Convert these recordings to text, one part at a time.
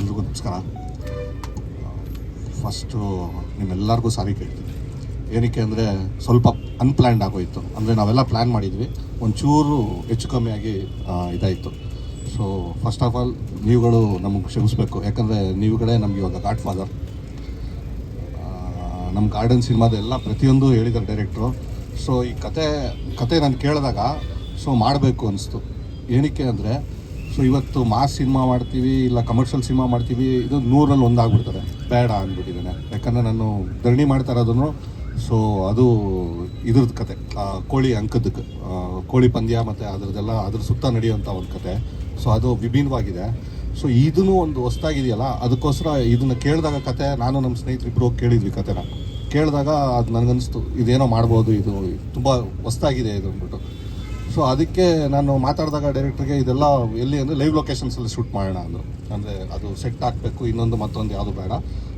ಎಲ್ರಿಗೂ ನಮಸ್ಕಾರ ಫಸ್ಟು ನಿಮ್ಮೆಲ್ಲರಿಗೂ ಸಾರಿ ಕೇಳ್ತೀನಿ. ಏನಕ್ಕೆ ಅಂದರೆ ಸ್ವಲ್ಪ ಅನ್ಪ್ಲ್ಯಾನ್ಡ್ ಆಗೋಯಿತು. ಅಂದರೆ ನಾವೆಲ್ಲ ಪ್ಲ್ಯಾನ್ ಮಾಡಿದ್ವಿ. ಒಂಚೂರು ಹೆಚ್ಚು ಕಮ್ಮಿ ಆಗಿ ಇದಾಯಿತು. ಸೊ ಫಸ್ಟ್ ಆಫ್ ಆಲ್ ನೀವುಗಳು ನಮಗೆ ಕ್ಷಮಿಸ್ಬೇಕು. ಯಾಕಂದರೆ ನೀವುಗಳೇ ನಮ್ಗೆ ಇವಾಗ ಗಾಡ್ ಫಾದರ್ ನಮ್ಮ ಗಾರ್ಡನ್ ಸಿನಿಮಾದ ಎಲ್ಲ ಪ್ರತಿಯೊಂದು ಹೇಳಿದ್ದಾರೆ ಡೈರೆಕ್ಟ್ರು ಸೊ ಈ ಕತೆ ಕತೆ ನಾನು ಕೇಳಿದಾಗ ಸೊ ಮಾಡಬೇಕು ಅನಿಸ್ತು. ಏನಕ್ಕೆ ಅಂದರೆ ಸೊ ಇವತ್ತು ಮಾಸ್ ಸಿನಿಮಾ ಮಾಡ್ತೀವಿ, ಇಲ್ಲ ಕಮರ್ಷಿಯಲ್ ಸಿನಿಮಾ ಮಾಡ್ತೀವಿ, ಇದು ನೂರಲ್ಲಿ ಒಂದಾಗ್ಬಿಡ್ತಾರೆ ಬೇಡ ಅಂದ್ಬಿಟ್ಟಿದ್ದಾನೆ. ಯಾಕಂದರೆ ನಾನು ಧರಣಿ ಮಾಡ್ತಾ ಇರೋದನ್ನು ಸೊ ಅದು ಇದ್ರದ್ದು ಕತೆ. ಕೋಳಿ ಅಂಕದಕ್ಕೆ ಕೋಳಿ ಪಂದ್ಯ ಮತ್ತು ಅದರದ್ದೆಲ್ಲ, ಅದ್ರ ಸುತ್ತ ನಡೆಯುವಂಥ ಒಂದು ಕತೆ. ಸೊ ಅದು ವಿಭಿನ್ನವಾಗಿದೆ. ಸೊ ಇದನ್ನು ಒಂದು ಹೊಸ್ದಾಗಿದೆಯಲ್ಲ, ಅದಕ್ಕೋಸ್ಕರ ಇದನ್ನು ಕೇಳಿದಾಗ ಕತೆ, ನಾನು ನಮ್ಮ ಸ್ನೇಹಿತರಿಬ್ಬರು ಕೇಳಿದ್ವಿ ಕತೆನ. ಕೇಳಿದಾಗ ಅದು ನನಗನ್ನಿಸ್ತು ಇದೇನೋ ಮಾಡ್ಬೋದು, ಇದು ತುಂಬ ಹೊಸ್ದಾಗಿದೆ ಇದು ಅಂದ್ಬಿಟ್ಟು. ಸೊ ಅದಕ್ಕೆ ನಾನು ಮಾತಾಡಿದಾಗ ಡೈರೆಕ್ಟ್ರಿಗೆ ಇದೆಲ್ಲ ಎಲ್ಲಿ ಅಂದರೆ ಲೈವ್ ಲೊಕೇಶನ್ಸಲ್ಲಿ ಶೂಟ್ ಮಾಡೋಣ ಅಂದರು. ಅಂದರೆ ಅದು ಸೆಟ್ ಹಾಕಬೇಕು ಇನ್ನೊಂದು ಮತ್ತೊಂದು ಯಾವುದು ಬೇಡ.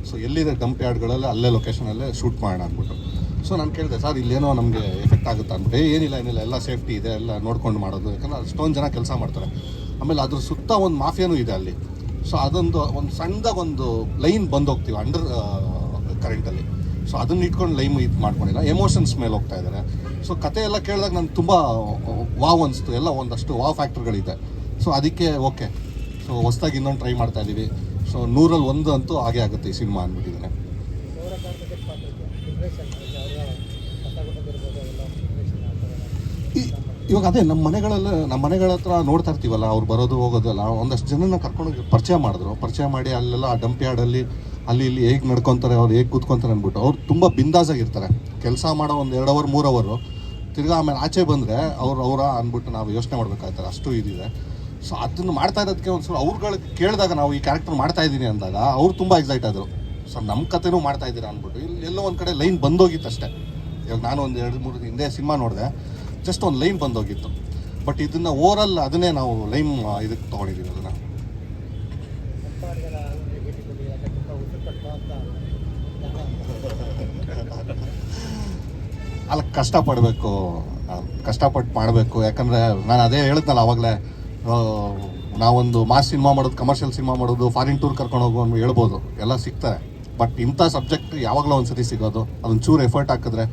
ಸೊ ಎಲ್ಲಿದೆ ಡಂಪ್ ಯಾರ್ಡ್ಗಳಲ್ಲಿ ಅಲ್ಲೇ ಲೊಕೇಶನಲ್ಲೇ ಶೂಟ್ ಮಾಡೋಣ ಅಂದ್ಬಿಟ್ಟು. ಸೊ ನಾನು ಕೇಳಿದೆ ಸರ್ ಇಲ್ಲೇನೋ ನಮಗೆ ಎಫೆಕ್ಟ್ ಆಗುತ್ತೆ? ಅಂದ್ಬಿಟ್ಟು "ಏ, ಏನಿಲ್ಲ ಏನಿಲ್ಲ ಎಲ್ಲ ಸೇಫ್ಟಿ ಇದೆ ಎಲ್ಲ ನೋಡ್ಕೊಂಡು ಮಾಡೋದು. ಯಾಕಂದರೆ ಅಷ್ಟೊಂದು ಜನ ಕೆಲಸ ಮಾಡ್ತಾರೆ. ಆಮೇಲೆ ಅದ್ರ ಸುತ್ತ ಒಂದು ಮಾಫಿಯಾನೂ ಇದೆ ಅಲ್ಲಿ. ಸೊ ಅದೊಂದು ಒಂದು ಸಣ್ಣದಾಗ ಒಂದು ಲೈನ್ ಬಂದು ಹೋಗ್ತೀವಿ ಅಂಡರ್ ಕರೆಂಟಲ್ಲಿ ಸೊ ಅದನ್ನ ಇಟ್ಕೊಂಡು ಲೈಮ್ ಇದು ಮಾಡ್ಕೊಂಡಿಲ್ಲ. ಎಮೋಷನ್ಸ್ ಮೇಲೆ ಹೋಗ್ತಾ ಇದ್ದಾರೆ. ಸೊ ಕತೆ ಎಲ್ಲ ಕೇಳಿದಾಗ ನಂಗೆ ತುಂಬ ವಾವ್ ಅನಿಸ್ತು. ಎಲ್ಲ ಒಂದಷ್ಟು ವಾವ್ ಫ್ಯಾಕ್ಟ್ರಿಗಳಿದೆ. ಸೊ ಅದಕ್ಕೆ ಓಕೆ. ಸೊ ಹೊಸ್ದಾಗಿ ಇನ್ನೊಂದು ಟ್ರೈ ಮಾಡ್ತಾ ಇದ್ದೀವಿ ಸೊ ನೂರಲ್ಲಿ ಒಂದು ಅಂತೂ ಹಾಗೆ ಆಗುತ್ತೆ ಈ ಸಿನಿಮಾ ಅಂದ್ಬಿಟ್ಟಿದ್ದಾನೆ ಇವಾಗ ಅದೇ ನಮ್ಮ ಮನೆಗಳೆಲ್ಲ ನಮ್ಮ ಮನೆಗಳ ಹತ್ರ ನೋಡ್ತಾ ಇರ್ತೀವಲ್ಲ, ಅವ್ರು ಬರೋದು ಹೋಗೋದಲ್ಲ ಒಂದಷ್ಟು ಜನನ ಕರ್ಕೊಂಡು ಪರಿಚಯ ಮಾಡಿದ್ರು. ಪರಿಚಯ ಮಾಡಿ ಅಲ್ಲೆಲ್ಲ ಆ ಡಂಪ್ ಯಾರ್ಡಲ್ಲಿ ಅಲ್ಲಿ ಇಲ್ಲಿ ಹೇಗೆ ನಡ್ಕೊತಾರೆ, ಅವ್ರು ಹೇಗೆ ಕೂತ್ಕೊಂತಾರೆ ಅಂದ್ಬಿಟ್ಟು, ಅವ್ರು ತುಂಬ ಬಿಂದಾಸಾಗಿರ್ತಾರೆ. ಕೆಲಸ ಮಾಡೋ ಒಂದು ಎರಡು ಅವರ್, ಮೂರು ಅವರು, ತಿರ್ಗಾ ಆಮೇಲೆ ಆಚೆ ಬಂದರೆ ಅವ್ರು, ಅವರ ಅಂದ್ಬಿಟ್ಟು ನಾವು ಯೋಚನೆ ಮಾಡ್ಬೇಕಾಗ್ತಾರೆ ಅಷ್ಟು ಇದಿದೆ. ಸೊ ಅದನ್ನು ಮಾಡ್ತಾ ಇರೋದಕ್ಕೆ ಒಂದು ಸಲ ಅವ್ರುಗಳಿಗೆ ಕೇಳಿದಾಗ ನಾವು ಈ ಕ್ಯಾರೆಕ್ಟರ್ ಮಾಡ್ತಾ ಇದ್ದೀನಿ ಅಂದಾಗ, ಅವ್ರು ತುಂಬ ಎಕ್ಸೈಟ್ ಆದರು. ಸೊ ನಮ್ಮ ಕಥೆನೂ ಮಾಡ್ತಾ ಇದ್ದೀರಾ ಅಂದ್ಬಿಟ್ಟು ಇಲ್ಲಿ ಎಲ್ಲೋ ಒಂದು ಕಡೆ ಲೈನ್ ಬಂದೋಗಿತ್ತು ಅಷ್ಟೇ ಇವಾಗ ನಾನು ಒಂದು ಎರಡು, ಮೂರು ಹಿಂದೆ ಸಿನಿಮಾ ನೋಡಿದೆ. ಜಸ್ಟ್ ಒಂದು ಲೈನ್ ಬಂದೋಗಿತ್ತು. ಬಟ್ ಇದನ್ನು ಓವರಲ್ ಅದನ್ನೇ ನಾವು ಲೈಮ್ ಇದಕ್ಕೆ ತೊಗೊಂಡಿದ್ದೀವಿ ಅದನ್ನು. ಅಲ್ಲ, ಕಷ್ಟಪಡಬೇಕು ಕಷ್ಟಪಟ್ಟು ಮಾಡಬೇಕು. ಯಾಕಂದರೆ ನಾನು ಅದೇ ಹೇಳಿದ್ನಲ್ಲ ಆವಾಗಲೇ ನಾವೊಂದು ಮಾಸ್ ಸಿನಿಮಾ ಮಾಡೋದು ಕಮರ್ಷಿಯಲ್ ಸಿನಿಮಾ ಮಾಡೋದು ಫಾರಿನ್ ಟೂರ್ ಕರ್ಕೊಂಡು ಹೋಗೋ ಹೇಳ್ಬೋದು. ಎಲ್ಲ ಸಿಗ್ತಾರೆ ಬಟ್ ಇಂಥ ಸಬ್ಜೆಕ್ಟ್ ಯಾವಾಗಲೂ ಒಂದು ಸತಿ ಸಿಗೋದು. ಅದೊಂದು ಚೂರು ಎಫರ್ಟ್ ಹಾಕಿದ್ರೆ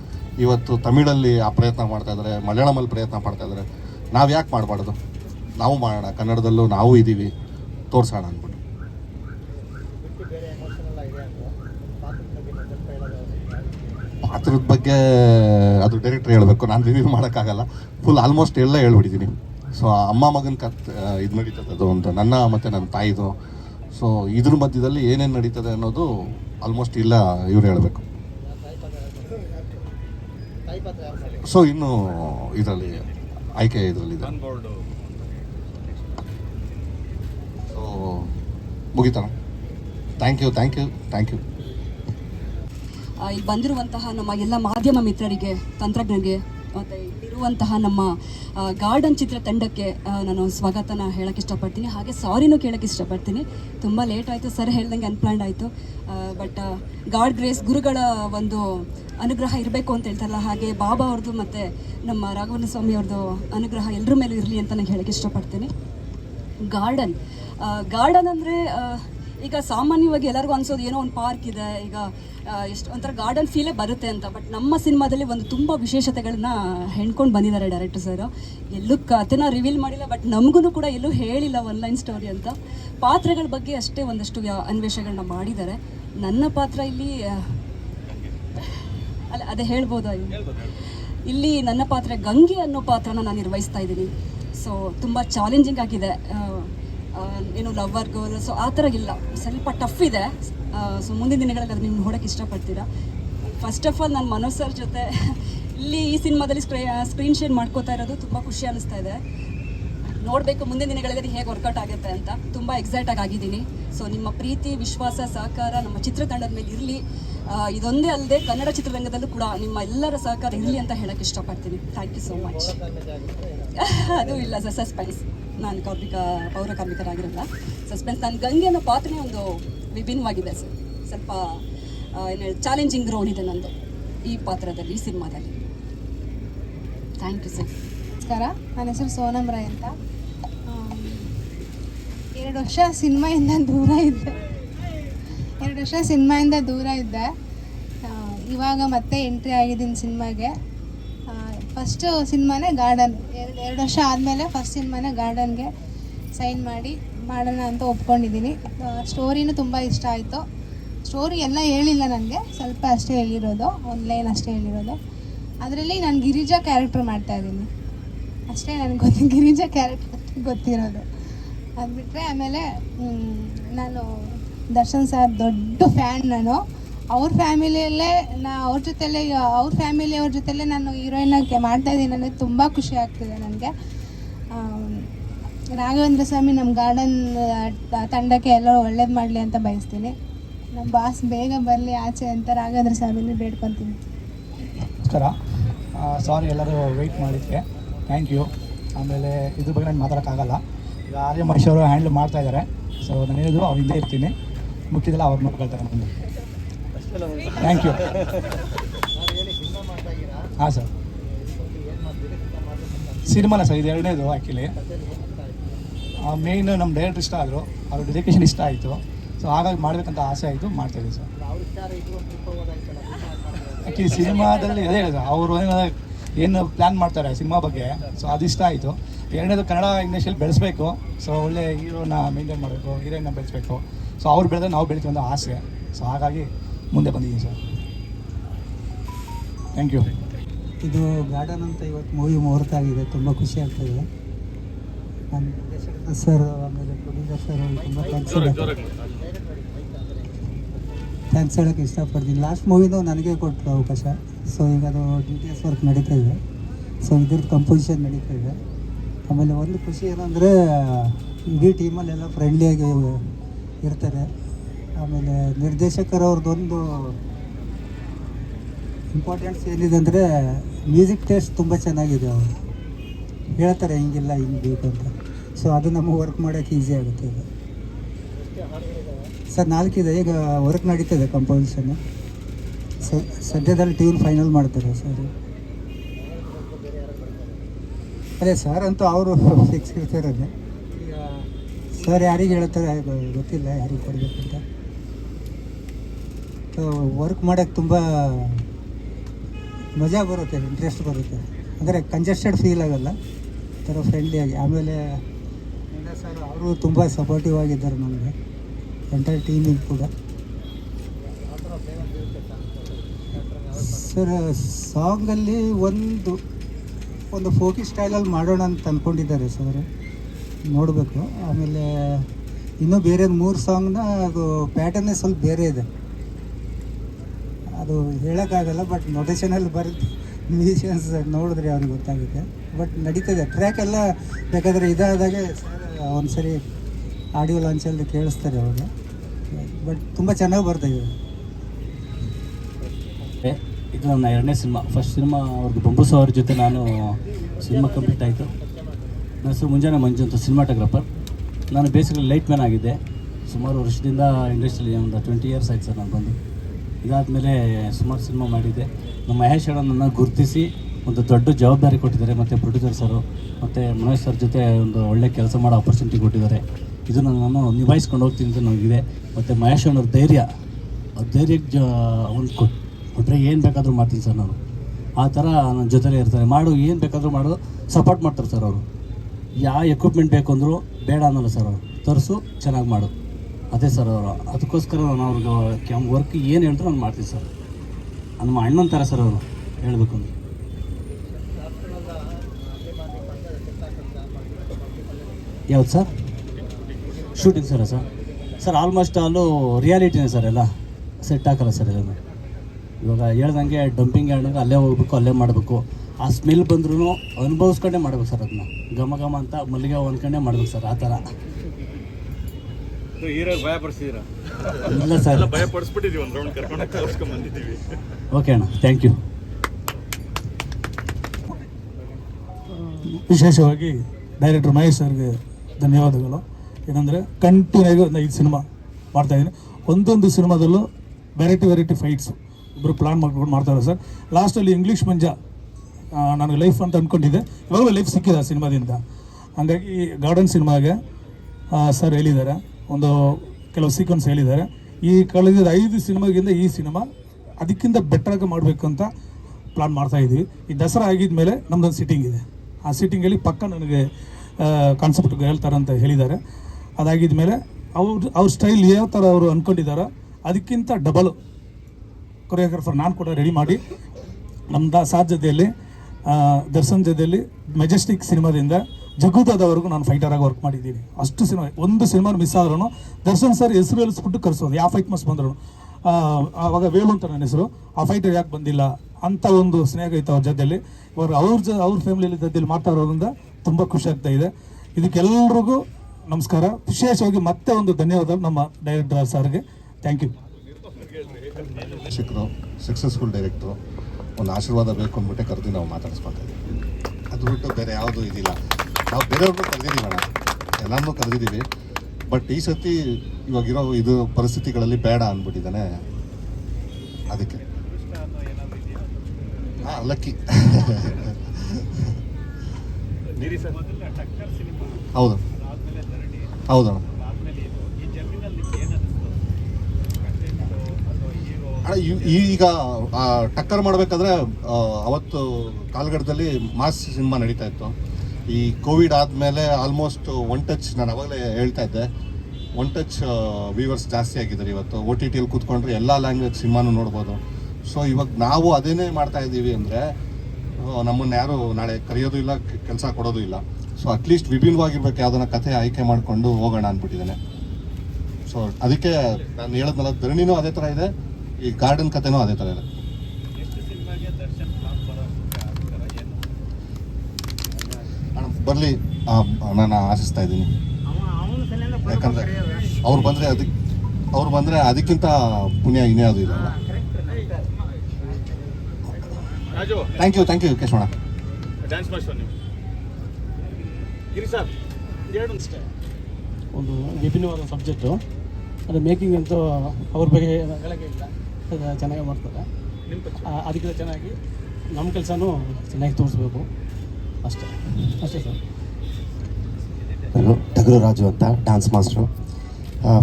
ಇವತ್ತು ತಮಿಳಲ್ಲಿ ಆ ಪ್ರಯತ್ನ ಮಾಡ್ತಾ ಇದ್ದಾರೆ, ಮಲಯಾಳಮಲ್ಲಿ ಪ್ರಯತ್ನ ಮಾಡ್ತಾ ಇದ್ದಾರೆ. ನಾವು ಯಾಕೆ ಮಾಡಬಾರ್ದು? ನಾವು ಮಾಡೋಣ, ಕನ್ನಡದಲ್ಲೂ ನಾವು ಇದ್ದೀವಿ ತೋರಿಸೋಣ ಅಂದ್ಬಿಟ್ಟು. ಪಾತ್ರದ ಬಗ್ಗೆ ಅದು ಡೈರೆಕ್ಟ್ರ್ ಹೇಳಬೇಕು, ನಾನು ರಿವ್ಯೂ ಮಾಡೋಕ್ಕಾಗಲ್ಲ. ಫುಲ್ ಆಲ್ಮೋಸ್ಟ್ ಎಲ್ಲ ಹೇಳ್ಬಿಟ್ಟಿದ್ದೀನಿ ಸೊ ಅಮ್ಮ ಮಗನ ಕತ್ ಇದು ನಡೀತದೆ, ಅದು ಒಂದು ನನ್ನ ಮತ್ತು ನನ್ನ ತಾಯಿದು. ಸೊ ಇದ್ರ ಮಧ್ಯದಲ್ಲಿ ಏನೇನು ನಡೀತದೆ ಅನ್ನೋದು ಆಲ್ಮೋಸ್ಟ್ ಇಲ್ಲ, ಇವ್ರು ಹೇಳಬೇಕು. ಸೊ ಇನ್ನು ಇದರಲ್ಲಿ ಆಯ್ಕೆ ಇದರಲ್ಲಿದೆ. So ಮುಗಿತಾನ thank you thank you thank you ಇಲ್ಲಿ ಬಂದಿರುವಂತಹ ನಮ್ಮ ಎಲ್ಲ ಮಾಧ್ಯಮ ಮಿತ್ರರಿಗೆ ತಂತ್ರಜ್ಞರಿಗೆ ಮತ್ತು ಇಲ್ಲಿರುವಂತಹ ನಮ್ಮ ಗಾರ್ಡನ್ ಚಿತ್ರ ತಂಡಕ್ಕೆ ನಾನು ಸ್ವಾಗತನ ಹೇಳಕ್ಕೆ ಇಷ್ಟಪಡ್ತೀನಿ. ಹಾಗೆ ಸಾರಿನೂ ಕೇಳಕ್ಕೆ ಇಷ್ಟಪಡ್ತೀನಿ. ತುಂಬ ಲೇಟ್ ಆಯಿತು ಸರ್ ಹೇಳ್ದಂಗೆ ಅನ್ಪ್ಲಾನ್ಡ್ ಆಯಿತು. ಬಟ್ ಗಾಡ್ ಗ್ರೇಸ್ ಗುರುಗಳ ಒಂದು ಅನುಗ್ರಹ ಇರಬೇಕು ಅಂತ ಹೇಳ್ತಾರಲ್ಲ, ಹಾಗೆ ಬಾಬಾ ಅವ್ರದ್ದು ಮತ್ತು ನಮ್ಮ ರಾಘವನ ಸ್ವಾಮಿ ಅವ್ರದ್ದು ಅನುಗ್ರಹ ಎಲ್ಲರ ಮೇಲೂ ಇರಲಿ ಅಂತ ನಾನು ಹೇಳಕ್ಕೆ ಇಷ್ಟಪಡ್ತೀನಿ. ಗಾರ್ಡನ್ ಗಾರ್ಡನ್ ಅಂದರೆ ಈಗ ಸಾಮಾನ್ಯವಾಗಿ ಎಲ್ಲರಿಗೂ ಅನ್ಸೋದು ಏನೋ ಒಂದು ಪಾರ್ಕ್ ಇದೆ, ಈಗ ಎಷ್ಟು ಒಂಥರ ಗಾರ್ಡನ್ ಫೀಲೇ ಬರುತ್ತೆ ಅಂತ. ಬಟ್ ನಮ್ಮ ಸಿನಿಮಾದಲ್ಲಿ ಒಂದು ತುಂಬ ವಿಶೇಷತೆಗಳನ್ನ ಹೆಣ್ಕೊಂಡು ಬಂದಿದ್ದಾರೆ ಡೈರೆಕ್ಟರ್ ಸರ್ ಎಲ್ಲೂ ಕತೆನ ರಿವೀಲ್ ಮಾಡಿಲ್ಲ ಬಟ್ ನಮಗೂ ಕೂಡ ಎಲ್ಲೂ ಹೇಳಿಲ್ಲ ಒನ್ ಲೈನ್ ಸ್ಟೋರಿ ಅಂತ. ಪಾತ್ರಗಳ ಬಗ್ಗೆ ಅಷ್ಟೇ ಒಂದಷ್ಟು ಅನ್ವೇಷಗಳನ್ನ ಮಾಡಿದ್ದಾರೆ. ನನ್ನ ಪಾತ್ರ ಇಲ್ಲಿ ಅಲ್ಲ, ಅದೇ ಹೇಳ್ಬೋದಾ ಇಲ್ಲಿ? ನನ್ನ ಪಾತ್ರ ಗಂಗೆ ಅನ್ನೋ ಪಾತ್ರನ ನಾನು ನಿರ್ವಹಿಸ್ತಾ ಇದ್ದೀನಿ. ಸೊ ತುಂಬ ಚಾಲೆಂಜಿಂಗ್ ಆಗಿದೆ. ಏನು ಲವರ್ ಗರ್ಲ್ ಸೊ ಆ ಥರ ಇಲ್ಲ. ಸ್ವಲ್ಪ ಟಫ್ ಇದೆ. ಸೊ ಮುಂದಿನ ದಿನಗಳಲ್ಲಿ ಅದು ನಿಮ್ಗೆ ನೋಡೋಕ್ಕೆ ಇಷ್ಟಪಡ್ತೀರಾ? ಫಸ್ಟ್ ಆಫ್ ಆಲ್ ನಾನು ಮನೋಜ್ ಸರ್ ಜೊತೆ ಇಲ್ಲಿ ಈ ಸಿನಿಮಾದಲ್ಲಿ ಸ್ಕ್ರೇ ಸ್ಕ್ರೀನ್ ಶೇರ್ ಮಾಡ್ಕೋತಾ ಇರೋದು ತುಂಬ ಖುಷಿ ಅನ್ನಿಸ್ತಾ ಇದೆ. ನೋಡಬೇಕು ಮುಂದಿನ ದಿನಗಳಲ್ಲಿ ಹೇಗೆ ವರ್ಕೌಟ್ ಆಗುತ್ತೆ ಅಂತ. ತುಂಬ ಎಕ್ಸೈಟ್ ಆಗಿ ಆಗಿದ್ದೀನಿ. ಸೊ ನಿಮ್ಮ ಪ್ರೀತಿ, ವಿಶ್ವಾಸ, ಸಹಕಾರ ನಮ್ಮ ಚಿತ್ರತಂಡದ ಮೇಲೆ ಇರಲಿ. ಇದೊಂದೇ ಅಲ್ಲದೆ ಕನ್ನಡ ಚಿತ್ರರಂಗದಲ್ಲೂ ಕೂಡ ನಿಮ್ಮ ಎಲ್ಲರ ಸಹಕಾರ ಇರಲಿ ಅಂತ ಹೇಳೋಕ್ಕೆ ಇಷ್ಟಪಡ್ತೀನಿ. ಥ್ಯಾಂಕ್ ಯು ಸೋ ಮಚ್ ಅದು ಇಲ್ಲ ಸರ್ ಸಸ್ಪೆನ್ಸ್ ನಾನು ಕಾರ್ಮಿಕ ಪೌರ ಕಾರ್ಮಿಕರಾಗಿರಲ್ಲ ಸಸ್ಪೆನ್ಸ್ ನನ್ನ ಗಂಗೆ ಅನ್ನೋ ಪಾತ್ರನೇ ಒಂದು ವಿಭಿನ್ನವಾಗಿದೆ ಸರ್ ಸ್ವಲ್ಪ ಏನು ಚಾಲೆಂಜಿಂಗ್ ರೋಲ್ ಇದೆ ನಂದು ಈ ಪಾತ್ರದಲ್ಲಿ, ಈ ಸಿನಿಮಾದಲ್ಲಿ. ಥ್ಯಾಂಕ್ ಯು ಸರ್ ನಮಸ್ಕಾರ. ನನ್ನ ಹೆಸರು ಸೋನಮ್ ರಾಯ್ ಅಂತ. ಎರಡು ವರ್ಷ ಸಿನಿಮಾಯಿಂದ ದೂರ ಇದ್ದೆ. ಎರಡು ವರ್ಷ ಸಿನಿಮಾಯಿಂದ ದೂರ ಇದ್ದೆ. ಇವಾಗ ಮತ್ತೆ ಎಂಟ್ರಿ ಆಗಿದ್ದೀನಿ ಸಿನಿಮಾಗೆ. ಫಸ್ಟು ಸಿನಿಮಾನೇ ಗಾರ್ಡನ್ ಎರಡು ಎರಡು ವರ್ಷ ಆದಮೇಲೆ ಫಸ್ಟ್ ಸಿನಿಮಾನೇ ಗಾರ್ಡನ್ಗೆ ಸೈನ್ ಮಾಡಿ ಮಾಡೋಣ ಅಂತ ಒಪ್ಕೊಂಡಿದ್ದೀನಿ. ಸ್ಟೋರಿನೂ ತುಂಬ ಇಷ್ಟ ಆಯಿತು. ಸ್ಟೋರಿ ಎಲ್ಲ ಹೇಳಿಲ್ಲ ನನಗೆ ಸ್ವಲ್ಪ ಅಷ್ಟೇ ಹೇಳಿರೋದು. ಒಂದು ಲೈನ್ ಅಷ್ಟೇ ಹೇಳಿರೋದು. ಅದರಲ್ಲಿ ನಾನು ಗಿರಿಜಾ ಕ್ಯಾರೆಕ್ಟ್ರ್ ಮಾಡ್ತಾ ಇದ್ದೀನಿ. ಅಷ್ಟೇ ನನಗೆ ಗೊತ್ತು. ಗಿರಿಜಾ ಕ್ಯಾರೆಕ್ಟ್ರ್ ಗೊತ್ತಿರೋದು. ಅದು ಬಿಟ್ಟರೆ ಆಮೇಲೆ ನಾನು ದರ್ಶನ್ ಸರ್ ದೊಡ್ಡ ಫ್ಯಾನ್ ನಾನು. ಅವ್ರ ಫ್ಯಾಮಿಲಿಯಲ್ಲೇ ನಾ ಅವ್ರ ಜೊತೆಲೇ, ಅವ್ರ ಫ್ಯಾಮಿಲಿಯವ್ರ ಜೊತೆಲೇ ನಾನು ಹೀರೋಯಿನಾಗಿ ಮಾಡ್ತಾ ಇದ್ದೀನಿ ಅನ್ನೋದು ತುಂಬ ಖುಷಿ ಆಗ್ತಿದೆ ನನಗೆ. ರಾಘವೇಂದ್ರ ಸ್ವಾಮಿ ನಮ್ಮ ಗಾರ್ಡನ್ ತಂಡಕ್ಕೆ ಎಲ್ಲರೂ ಒಳ್ಳೇದು ಮಾಡಲಿ ಅಂತ ಬಯಸ್ತೀನಿ. ನಮ್ಮ ಬಾಸ್ ಬೇಗ ಬರಲಿ, ಆಚೆ ಅಂತ ರಾಘವೇಂದ್ರ ಸ್ವಾಮಿನ ಬೇಡ್ಕೊತೀನಿ. ನಮಸ್ಕಾರ. ಸಾರಿ ಎಲ್ಲರೂ ವೆಯ್ಟ್ ಮಾಡಿದ್ದೆ ಥ್ಯಾಂಕ್ ಯು ಆಮೇಲೆ ಇದ್ರ ಬಗ್ಗೆ ನಾನು ಮಾತಾಡೋಕ್ಕಾಗಲ್ಲ. ಈಗ ಆರ್ಯ ಮಹೇಶ್ ಅವರು ಹ್ಯಾಂಡಲ್ ಮಾಡ್ತಾ ಇದ್ದಾರೆ ಸೊ ನಾನು ಹೇಳಿದ್ರು, ಅವ್ರು ಹಿಂದೆ ಇರ್ತೀನಿ. ಮುಖ್ಯದಲ್ಲ ಅವ್ರು ನೋಡ್ಕೊಳ್ತಾರೆ ಮುಂದೆ ಥ್ಯಾಂಕ್ ಯು ಹಾಂ ಸರ್ ಸಿನಿಮಾನ ಸರ್ ಇದು ಎರಡನೇದು ಆ್ಯಕ್ಚುಲಿ ಮೇಯ್ನ್ ನಮ್ಮ ಡೈರೆಕ್ಟರ್ ಇಷ್ಟ ಆದರು, ಅವ್ರ ಡೆಡಿಕೇಶನ್ ಇಷ್ಟ ಆಯಿತು. ಸೊ ಹಾಗಾಗಿ ಮಾಡಬೇಕಂತ ಆಸೆ ಆಯಿತು ಮಾಡ್ತಾಯಿದ್ದೀವಿ ಸರ್ ಆ್ಯಕ್ಚುಲಿ ಸಿನಿಮಾದಲ್ಲಿ ಅದೇ ಹೇಳಿದ್ರು ಅವರು ಏನು ಪ್ಲ್ಯಾನ್ ಮಾಡ್ತಾರೆ ಸಿನಿಮಾ ಬಗ್ಗೆ ಸೊ ಅದು ಇಷ್ಟ ಆಯಿತು. ಎರಡನೇದು ಕನ್ನಡ ಇಂಗ್ಲೀಷಲ್ಲಿ ಬೆಳೆಸಬೇಕು ಸೊ ಒಳ್ಳೆ ಹೀರೋನ ಮೇಂಟೈನ್ ಮಾಡಬೇಕು ಹೀರೋಯಿನ್ನ ಬೆಳೆಸಬೇಕು. ಸೊ ಅವ್ರು ಬೆಳೆದ್ರೆ ನಾವು ಬೆಳಿತೀವಿ ಅಂತ ಆಸೆ. ಸೊ ಹಾಗಾಗಿ ಮುಂದೆ ಬಂದಿದ್ದೀನಿ ಸರ್. ಥ್ಯಾಂಕ್ ಯು ಇದು ಗಾರ್ಡನ್ ಅಂತ ಇವತ್ತು ಮೂವಿ ಮುಹೂರ್ತ ಆಗಿದೆ ತುಂಬ ಖುಷಿ ಆಗ್ತಾಯಿದೆ ನಾನು ನಿರ್ದೇಶಕ ಸರ್ ಆಮೇಲೆ ಪ್ರೊಡ್ಯೂಸರ್ ಸರ್ ತುಂಬ ಥ್ಯಾಂಕ್ಸ್ ಥ್ಯಾಂಕ್ಸ್ ಹೇಳಕ್ಕೆ ಇಷ್ಟಪಡ್ತೀನಿ. ಲಾಸ್ಟ್ ಮೂವಿನು ನನಗೆ ಕೊಟ್ಟರು ಅವಕಾಶ. ಸೊ ಈಗ ಅದು ಡಿ ಟಿ ಎಸ್ ವರ್ಕ್ ನಡೀತಾ ಇದೆ. ಸೊ ಇದ್ರದ್ದು ಕಂಪೋಸಿಷನ್ ನಡೀತಾ ಇದೆ. ಆಮೇಲೆ ಒಂದು ಖುಷಿ ಏನಂದರೆ ಇಡೀ ಟೀಮಲ್ಲೆಲ್ಲ ಫ್ರೆಂಡ್ಲಿಯಾಗಿ ಇರ್ತಾರೆ. ಆಮೇಲೆ ನಿರ್ದೇಶಕರವ್ರದ್ದೊಂದು ಇಂಪಾರ್ಟೆನ್ಸ್ ಏನಿದೆ ಅಂದರೆ ಮ್ಯೂಸಿಕ್ ಟೇಸ್ಟ್ ತುಂಬ ಚೆನ್ನಾಗಿದೆ ಅವರು. ಹೇಳ್ತಾರೆ ಹಿಂಗಿಲ್ಲ ಹಿಂಗೆ ಬೇಕು ಅಂತ. ಸೊ ಅದು ನಮಗೆ ವರ್ಕ್ ಮಾಡೋಕ್ಕೆ ಈಸಿ ಆಗುತ್ತೆ ಈಗ ಸರ್ ನಾಲ್ಕಿದೆ. ಈಗ ವರ್ಕ್ ನಡೀತದೆ ಕಂಪೋಸಿಷನ್ನು ಸ ಸದ್ಯದಲ್ಲಿ ಟ್ಯೂನ್ ಫೈನಲ್ ಮಾಡ್ತಾರೆ ಸರ್. ಅದೇ ಸರ್ ಅಂತೂ ಅವರು ಫಿಕ್ಸ್ ಇರ್ತಾರೆ ಈಗ ಸರ್ ಯಾರಿಗೆ ಹೇಳ್ತಾರೆ ಗೊತ್ತಿಲ್ಲ ಯಾರಿಗೆ ಕೊಡಬೇಕಂತ. ವರ್ಕ್ ಮಾಡೋಕ್ಕೆ ತುಂಬ ಮಜಾ ಬರುತ್ತೆ ಇಂಟ್ರೆಸ್ಟ್ ಬರುತ್ತೆ. ಅಂದರೆ ಕಂಜೆಸ್ಟೆಡ್ ಫೀಲ್ ಆಗೋಲ್ಲ ಥರ ಫ್ರೆಂಡ್ಲಿಯಾಗಿ ಆಮೇಲೆ ಸರ್ ಅವರು ತುಂಬ ಸಪೋರ್ಟಿವ್ ಆಗಿದ್ದಾರೆ ನಮಗೆ ಎಂಟರ್ ಟೀಮಿಗೆ ಕೂಡ. ಸರ್ ಸಾಂಗಲ್ಲಿ ಒಂದು ಒಂದು ಫೋಕಿ ಸ್ಟೈಲಲ್ಲಿ ಮಾಡೋಣ ಅಂತ ಅಂದ್ಕೊಂಡಿದ್ದಾರೆ ಸರ್ ನೋಡಬೇಕು. ಆಮೇಲೆ, ಇನ್ನೂ ಬೇರೆ ಮೂರು ಸಾಂಗ್ನ ಅದು ಪ್ಯಾಟರ್ನೇ ಸ್ವಲ್ಪ ಬೇರೆ ಇದೆ. ಅದು ಹೇಳೋಕ್ಕಾಗಲ್ಲ ಬಟ್ ನೊಟೇಷನಲ್ಲಿ ಬರುತ್ತೆ ಮ್ಯೂಸಿಷಿಯನ್ಸ್ ನೋಡಿದ್ರೆ ಅವ್ರಿಗೆ ಗೊತ್ತಾಗುತ್ತೆ. ಬಟ್ ನಡೀತದೆ. ಟ್ರ್ಯಾಕ್ ಎಲ್ಲ ಬೇಕಾದರೆ ಇದಾದಾಗೆ ಒಂದು ಸರಿ ಆಡಿಯೋ ಲಾಂಚಲ್ಲಿ ಕೇಳಿಸ್ತಾರೆ ಅವಾಗ ಬಟ್ ತುಂಬ ಚೆನ್ನಾಗಿ ಬರ್ತಾಯಿದೆ ಇದು. ನನ್ನ ಎರಡನೇ ಸಿನಿಮಾ. ಫಸ್ಟ್ ಸಿನಿಮಾ ಅವ್ರದ್ದು ಬೊಂಬುಸ ಅವ್ರ ಜೊತೆ ನಾನು ಸಿನಿಮಾ ಕಂಪ್ಲೀಟ್ ಆಯಿತು. ನನ್ನ ಹೆಸರು ಮುಂಜಾನೆ ಮಂಜು ಅಂತ ಸಿನಿಮಾಟೋಗ್ರಾಫರ್. ನಾನು ಬೇಸಿಕಲಿ ಲೈಟ್ ಮ್ಯಾನ್ ಆಗಿದ್ದೆ. ಸುಮಾರು ವರ್ಷದಿಂದ ಇಂಡಸ್ಟ್ರಿಯಲ್ಲಿ ಒಂದು ಟ್ವೆಂಟಿ ಇಯರ್ಸ್ ಆಯ್ತು ಸರ್ ನಾನು ಬಂದು. ಇದಾದಮೇಲೆ ಸುಮಾರು ಸಿನಿಮಾ ಮಾಡಿದ್ದೆ ನಮ್ಮ ಮಹೇಶ್ ಅಣ್ಣನನ್ನು ಗುರುತಿಸಿ ಒಂದು ದೊಡ್ಡ ಜವಾಬ್ದಾರಿ ಕೊಟ್ಟಿದ್ದಾರೆ. ಮತ್ತು ಪ್ರೊಡ್ಯೂಸರ್ ಸರು, ಮತ್ತು ಮನೋಜ್ ಸರ್ ಜೊತೆ ಒಂದು ಒಳ್ಳೆ ಕೆಲಸ ಮಾಡೋ ಆಪರ್ಚುನಿಟಿ ಕೊಟ್ಟಿದ್ದಾರೆ. ಇದನ್ನು ನಾನು ನಿಭಾಯಿಸ್ಕೊಂಡು ಹೋಗ್ತೀನಿ ಅಂತ ನನಗಿದೆ. ಮತ್ತು ಮಹೇಶ್ ಅಣ್ಣವ್ರ ಧೈರ್ಯ, ಆ ಧೈರ್ಯಕ್ಕೆ ಜ ಒಂದು ಕೊಟ್ಟು ಕೊಟ್ಟರೆ ಏನು ಬೇಕಾದರೂ ಮಾಡ್ತೀನಿ ಸರ್ ನಾನು. ಆ ಥರ ನನ್ನ ಜೊತೆಲೇ ಇರ್ತಾರೆ. ಮಾಡು, ಏನು ಬೇಕಾದರೂ ಮಾಡು ಸಪೋರ್ಟ್ ಮಾಡ್ತಾರೆ ಸರ್ ಅವರು. ಯಾವ ಎಕ್ವಿಪ್ಮೆಂಟ್ ಬೇಕು ಅಂದರೂ ಬೇಡ ಅನ್ನೋಲ್ಲ ಸರ್ ಅವರು. ತರಿಸು, ಚೆನ್ನಾಗಿ ಮಾಡು. ಅದೇ ಸರ್ ಅವರು. ಅದಕ್ಕೋಸ್ಕರ ನಾನು ಅವ್ರಿಗೆ ವರ್ಕ್ ಏನು ಹೇಳಿದ್ರು ನಾನು ಮಾಡ್ತೀನಿ ಸರ್. ನಮ್ಮ ಅಣ್ಣನ ಥರ ಸರ್ ಅವರು ಹೇಳಬೇಕು ಅಂದ್ರೆ ಯಾವ್ದು sir? Shooting sir? Sir sir almost ಅಲ್ಲೂ ರಿಯಾಲಿಟಿನೇ ಸರ್ ಎಲ್ಲ. ಸೆಟ್ ಹಾಕಲ್ಲ ಸರ್ ಎಲ್ಲ ಇವಾಗ ಹೇಳ್ದಂಗೆ ಡಂಪಿಂಗ್ ಹೇಳಿದ್ರೆ ಅಲ್ಲೇ ಹೋಗ್ಬೇಕು, ಅಲ್ಲೇ ಮಾಡಬೇಕು. ಆ ಸ್ಮೆಲ್ ಬಂದ್ರೂ ಅನುಭವಿಸ್ಕೊಂಡೇ ಮಾಡ್ಬೇಕು ಸರ್ ಅದನ್ನ. ಘಮ ಘಮ ಅಂತ ಮಲ್ಲಿಗೆ ಹೊಂದ್ಕೊಂಡೇ ಮಾಡ್ಬೇಕು ಸರ್, ಆ ಥರ. ಹೀರೋ ಭಯ ಪಡಿಸಿದ್ರ? ಇಲ್ಲ ಸರ್. ಭಯ ಪಡಿಸ್ಬಿಟ್ಟಿದೀವಿ ಒಂದು ರೌಂಡ್ ಕರ್ಕೊಂಡು ತೋರಿಸ್ಕೊಂಡ್ ಬಂದಿದ್ದೀವಿ. ಓಕೆ ಅಣ್ಣ ಥ್ಯಾಂಕ್ ಯು ವಿಶೇಷವಾಗಿ ಡೈರೆಕ್ಟರ್ ಮಹೇಶ್ ಸರ್ಗೆ ಧನ್ಯವಾದಗಳು. ಏನಂದರೆ ಕಂಟಿನ್ಯೂ ಆಗಿ ಒಂದು ಐದು ಸಿನಿಮಾ ಮಾಡ್ತಾಯಿದ್ದೀನಿ ಒಂದೊಂದು ಸಿನಿಮಾದಲ್ಲೂ ವೆರೈಟಿ ವೆರೈಟಿ ಫೈಟ್ಸು ಇಬ್ಬರು ಪ್ಲಾನ್ ಮಾಡ್ಕೊಂಡು ಮಾಡ್ತಾರೆ ಸರ್ ಲಾಸ್ಟಲ್ಲಿ ಇಂಗ್ಲೀಷ್ ಮಂಜ ನನಗೆ ಲೈಫ್ ಅಂತ ಅಂದ್ಕೊಂಡಿದ್ದೆ ಇವಾಗಲೂ ಲೈಫ್ ಸಿಕ್ಕಿದೆ ಆ ಸಿನಿಮಾದಿಂದ ಹಾಗಾಗಿ ಗಾರ್ಡನ್ ಸಿನಿಮಾಗೆ ಸರ್ ಹೇಳಿದ್ದಾರೆ. ಒಂದು ಕೆಲವು ಸೀಕ್ವೆನ್ಸ್ ಹೇಳಿದ್ದಾರೆ. ಈ ಕಳೆದ ಐದು ಸಿನಿಮಾಗಿಂದ ಈ ಸಿನಿಮಾ ಅದಕ್ಕಿಂತ ಬೆಟ್ರಾಗಿ ಮಾಡಬೇಕು ಅಂತ ಪ್ಲಾನ್ ಮಾಡ್ತಾ ಇದ್ದೀವಿ ಈ ದಸರಾ ಆಗಿದ ಮೇಲೆ ನಮ್ಮದೊಂದು ಸಿಟ್ಟಿಂಗ್ ಇದೆ. ಆ ಸಿಟ್ಟಿಂಗಲ್ಲಿ ಪಕ್ಕ ನನಗೆ ಕಾನ್ಸೆಪ್ಟ್ ಹೇಳ್ತಾರೆ ಅಂತ ಹೇಳಿದ್ದಾರೆ. ಅದಾಗಿದ್ಮೇಲೆ ಅವ್ರ ಅವ್ರ ಸ್ಟೈಲ್ ಯಾವ ಥರ ಅವರು ಅಂದ್ಕೊಂಡಿದ್ದಾರೋ ಅದಕ್ಕಿಂತ ಡಬಲ್ ಕೊರಿಯೋಗ್ರಾಫರ್ ನಾನು ಕೂಡ ರೆಡಿ ಮಾಡಿ ನಮ್ಮ ದ ಜೊತೆಯಲ್ಲಿ ದರ್ಶನ್ ಜೊತೆಯಲ್ಲಿ ಮೆಜೆಸ್ಟಿಕ್ ಸಿನಿಮಾದಿಂದ ಜಗುದಾದವರೆಗೂ ನಾನು ಫೈಟರಾಗಿ ವರ್ಕ್ ಮಾಡಿದ್ದೀನಿ. ಅಷ್ಟು ಸಿನಿಮಾ ಒಂದು ಸಿನಿಮಾ ಮಿಸ್ ಆದ್ರೂ ದರ್ಶನ್ ಸರ್ ಹೆಸರು ಹೇಳಿಸ್ಬಿಟ್ಟು ಕರೆಸೋದು, ಯಾವ ಫೈಟ್ ಮಸ್ ಬಂದ್ರು ಆವಾಗ ವೇಲು ಅಂತ ನನ್ನ ಹೆಸರು, ಆ ಫೈಟರ್ ಯಾಕೆ ಬಂದಿಲ್ಲ ಅಂತ ಒಂದು ಸ್ನೇಹ ಇತ್ತು ಅವ್ರ ಜೊತೆಯಲ್ಲಿ. ಇವಾಗ ಅವ್ರ ಜ, ಅವ್ರ ಫ್ಯಾಮಿಲಿ ಜೊತೆಯಲ್ಲಿ ಮಾತಾಡೋದ್ರಿಂದ ತುಂಬ ಖುಷಿ ಆಗ್ತಾ ಇದೆ. ಇದಕ್ಕೆಲ್ರಿಗೂ ನಮಸ್ಕಾರ. ವಿಶೇಷವಾಗಿ ಮತ್ತೆ ಒಂದು ಧನ್ಯವಾದ ನಮ್ಮ ಡೈರೆಕ್ಟರ್ ಸರ್ಗೆ ಥ್ಯಾಂಕ್ ಯು ಶಿಕ್ರು ಸಕ್ಸಸ್ಫುಲ್ ಡೈರೆಕ್ಟ್ರು ಒಂದು ಆಶೀರ್ವಾದ ಬೇಕು ಅಂದ್ಬಿಟ್ಟೆ ಕರೆದು ನಾವು ಮಾತಾಡಿಸ್ಕೊತಾ ಇದ್ದೀವಿ. ಅದು ಬಿಟ್ಟು ಬೇರೆ ಯಾವುದು ಇದಿಲ್ಲ. ನಾವು ಬೇರೆಯವ್ರನ್ನೂ ಕರೆದಿದ್ದೀವಿ ಮೇಡಮ್. ಎಲ್ಲರನ್ನೂ ಕರೆದಿದ್ದೀವಿ. ಬಟ್ ಈ ಸತಿ ಇವಾಗಿರೋ ಇದು ಪರಿಸ್ಥಿತಿಗಳಲ್ಲಿ ಬೇಡ ಅಂದ್ಬಿಟ್ಟಿದ್ದಾನೆ. ಅದಕ್ಕೆ. ಹಾಂ, ಲಕ್ಕಿ. ಹೌದು. ಹೌದಣ್ಣ ಈಗ ಟಕ್ಕರ್ ಮಾಡಬೇಕಾದ್ರೆ ಅವತ್ತು ಕಾಲ್ಗಡದಲ್ಲಿ ಮಾಸ್ ಸಿನಿಮಾ ನಡೀತಾ ಇತ್ತು. ಈ ಕೋವಿಡ್ ಆದಮೇಲೆ ಆಲ್ಮೋಸ್ಟ್ ಒನ್ ಟಚ್ ನಾನು ಅವಾಗಲೇ ಹೇಳ್ತಾ ಇದ್ದೆ. ಒನ್ ಟಚ್ ವ್ಯೂವರ್ಸ್ ಜಾಸ್ತಿ ಆಗಿದ್ದಾರೆ ಇವತ್ತು. ಓ ಟಿ ಟಿಯಲ್ಲಿ ಕೂತ್ಕೊಂಡ್ರೆ ಎಲ್ಲ ಲ್ಯಾಂಗ್ವೇಜ್ ಸಿನಿಮಾನು ನೋಡ್ಬೋದು. ಸೊ ಇವಾಗ ನಾವು ಅದೇನೇ ಮಾಡ್ತಾ ಇದ್ದೀವಿ ಅಂದರೆ ನಮ್ಮನ್ನು ಯಾರು ನಾಳೆ ಕರೆಯೋದು ಇಲ್ಲ ಕೆಲಸ ಕೊಡೋದು ಇಲ್ಲ. ಸೊ ಅಟ್ಲೀಸ್ಟ್ ವಿಭಿನ್ನವಾಗಿರ್ಬೇಕು ಯಾವುದನ್ನ ಕಥೆ ಆಯ್ಕೆ ಮಾಡಿಕೊಂಡು ಹೋಗೋಣ ಅಂದ್ಬಿಟ್ಟಿದ್ದೇನೆ. ಸೊ ಅದಕ್ಕೆ ನಾನು ಹೇಳೋದ್ನಲ್ಲ, ಧರಣಿನೂ ಅದೇ ಥರ ಇದೆ, ಈ ಗಾರ್ಡನ್ ಕಥೆನೂ ಅದೇ ಥರ ಇದೆ. ಬರಲಿ ನಾನು ಆಶಿಸ್ತಾ ಇದ್ದೀನಿ. ಯಾಕಂದ್ರೆ ಅವ್ರು ಬಂದರೆ ಅದಕ್ಕೆ ಅವ್ರು ಬಂದರೆ ಅದಕ್ಕಿಂತ ಪುಣ್ಯ ಇನ್ನೇ ಅದು ಇಲ್ಲ Raju. Thank you thank you ಕೇಶವಣ್ಣ. Dance ಮಾಡಿಸೋ ನೀವು. ಗಿರಿ ಸರ್. ಎರಡು ಅಷ್ಟೇ ಒಂದು ವಿಭಿನ್ನವಾದ ಸಬ್ಜೆಕ್ಟು ಅದು ಮೇಕಿಂಗ್ ಅಂತೂ ಅವ್ರ ಬಗ್ಗೆ ಹೇಳೋಕ್ಕೆ ಇಲ್ಲ. ಅದು ಚೆನ್ನಾಗಿ ಮಾಡ್ತಾರೆ. ಅದಕ್ಕಿಂತ ಚೆನ್ನಾಗಿ ನಮ್ಮ ಕೆಲಸನೂ ಚೆನ್ನಾಗಿ ತೋರಿಸ್ಬೇಕು. ಅಷ್ಟೇ ಅಷ್ಟೇ ಸರ್ ನಾನು ಟಗರು ರಾಜು ಅಂತ dance master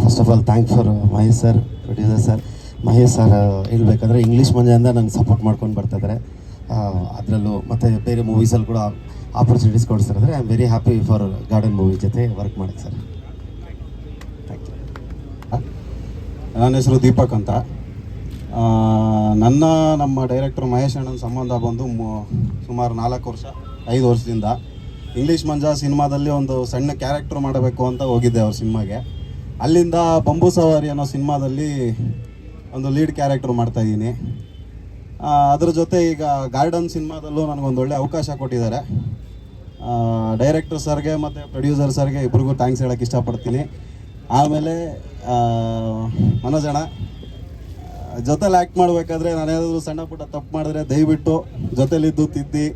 first of all thank for Mahesh sir producer sir Mahesh sir ಹೇಳ್ಬೇಕಂದ್ರೆ ಇಂಗ್ಲೀಷ್ ಮಂಜೆಯಿಂದ ನಂಗೆ ಸಪೋರ್ಟ್ ಮಾಡ್ಕೊಂಡು ಬರ್ತಿದ್ದಾರೆ ಅದರಲ್ಲೂ ಮತ್ತು ಬೇರೆ ಮೂವೀಸಲ್ಲಿ ಕೂಡ opportunities ಕೊಡಿಸ್ತಿದ್ದಾರೆ I am very happy for Garden movie ಜೊತೆ ವರ್ಕ್ ಮಾಡಕ್ಕೆ ಸರ್ ಥ್ಯಾಂಕ್ ಯು ನನ್ನ ಹೆಸರು ದೀಪಕ್ ಅಂತ. ನನ್ನ ನಮ್ಮ ಡೈರೆಕ್ಟರ್ ಮಹೇಶ್ ಅಣ್ಣನ ಸಂಬಂಧ ಬಂದು ಮು- ಸುಮಾರು ನಾಲ್ಕು ವರ್ಷ ಐದು ವರ್ಷದಿಂದ. ಇಂಗ್ಲೀಷ್ ಮಂಜ ಸಿನಿಮಾದಲ್ಲಿ ಒಂದು ಸಣ್ಣ ಕ್ಯಾರೆಕ್ಟರ್ ಮಾಡಬೇಕು ಅಂತ ಹೋಗಿದ್ದೆ ಅವ್ರ ಸಿನಿಮಾಗೆ. ಅಲ್ಲಿಂದ ಬಂಬು ಸವಾರಿ ಅನ್ನೋ ಸಿನಿಮಾದಲ್ಲಿ ಒಂದು ಲೀಡ್ ಕ್ಯಾರೆಕ್ಟರ್ ಮಾಡ್ತಾ ಇದ್ದೀನಿ. ಅದ್ರ ಜೊತೆ ಈಗ ಗಾರ್ಡನ್ ಸಿನಿಮಾದಲ್ಲೂ ನನಗೊಂದು ಒಳ್ಳೆ ಅವಕಾಶ ಕೊಟ್ಟಿದ್ದಾರೆ. ಡೈರೆಕ್ಟರ್ ಸರ್ಗೆ ಮತ್ತು ಪ್ರೊಡ್ಯೂಸರ್ ಸರ್ಗೆ ಇಬ್ರಿಗೂ ಥ್ಯಾಂಕ್ಸ್ ಹೇಳೋಕ್ಕೆ ಇಷ್ಟಪಡ್ತೀನಿ. ಆಮೇಲೆ ಮನೋಜಣ ಜೊತೆಲಿ ಆ್ಯಕ್ಟ್ ಮಾಡಬೇಕಾದ್ರೆ ನಾನೇನಾದರೂ ಸಣ್ಣ ಪುಟ್ಟ ತಪ್ಪು ಮಾಡಿದ್ರೆ ದಯವಿಟ್ಟು ಜೊತೆಲಿದ್ದು ತಿದ್ದಿ.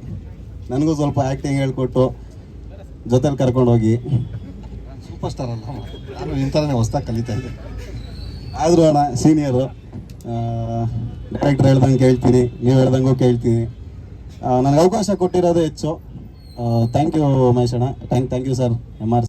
ನನಗೂ ಸ್ವಲ್ಪ ಆ್ಯಕ್ಟಿಂಗ್ ಹೇಳ್ಕೊಟ್ಟು ಜೊತೆಲಿ ಕರ್ಕೊಂಡೋಗಿ. ಸೂಪರ್ ಸ್ಟಾರ್ ಅಲ್ಲ ನಾನು ಇಂಥರನೇ ಹೊಸ್ದಾಗಿ ಕಲಿತಾ ಇದ್ದೆ. ಆದರೂ ಅಣ್ಣ ಸೀನಿಯರು ಡೈರೆಕ್ಟ್ರ್ ಹೇಳ್ದಂಗೆ ಕೇಳ್ತೀನಿ ನೀವು ಹೇಳ್ದಂಗೂ ಕೇಳ್ತೀನಿ. ನನಗೆ ಅವಕಾಶ ಕೊಟ್ಟಿರೋದೇ ಹೆಚ್ಚು. ಥ್ಯಾಂಕ್ ಯು ಮಹೇಶ್ ಅಣ್ಣ thank thank you sir M R